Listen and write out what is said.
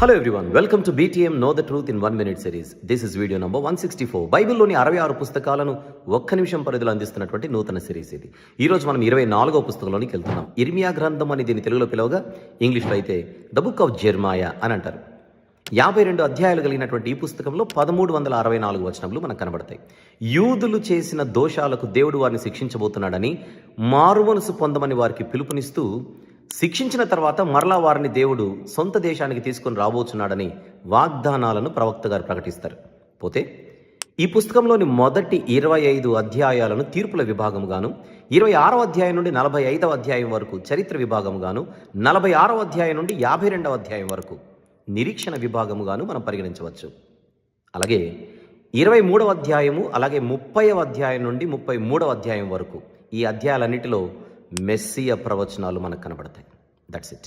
Hello everyone welcome to BTM know the truth in one minute series this is video number one sixty four బైబిల్లోని అరవై ఆరు పుస్తకాలను ఒక్క నిమిషం పరిధిలో అందిస్తున్నటువంటి నూతన సిరీస్ ఇది. ఈ రోజు మనం ఇరవై నాలుగో పుస్తకంలోనికి వెళ్తున్నాం. ఇర్మియా గ్రంథం అని దీన్ని తెలుగులో పిలవగా ఇంగ్లీష్లో అయితే ద బుక్ ఆఫ్ జెర్మాయా అని అంటారు. యాభై రెండు అధ్యాయాలు కలిగినటువంటి ఈ పుస్తకంలో పదమూడు వందల అరవై నాలుగు వచనములు మనకు కనబడతాయి. యూదులు చేసిన దోషాలకు దేవుడు వారిని శిక్షించబోతున్నాడని మారుమనసు పొందమని వారికి పిలుపునిస్తూ శిక్షించిన తర్వాత మరలా వారిని దేవుడు సొంత దేశానికి తీసుకొని రాబోతున్నాడని వాగ్దానాలను ప్రవక్త గారు ప్రకటిస్తారు. పోతే ఈ పుస్తకంలోని మొదటి ఇరవై ఐదు అధ్యాయాలను తీర్పుల విభాగముగాను ఇరవై ఆరో అధ్యాయం నుండి నలభై ఐదవ అధ్యాయం వరకు చరిత్ర విభాగముగాను నలభై ఆరో అధ్యాయం నుండి యాభై రెండవ అధ్యాయం వరకు నిరీక్షణ విభాగముగాను మనం పరిగణించవచ్చు. అలాగే ఇరవై మూడవ అధ్యాయము అలాగే ముప్పైవ అధ్యాయం నుండి ముప్పై మూడవ అధ్యాయం వరకు ఈ అధ్యాయాలన్నిటిలో మెస్సియ ప్రవచనాలు మనకు కనబడతాయి. That's it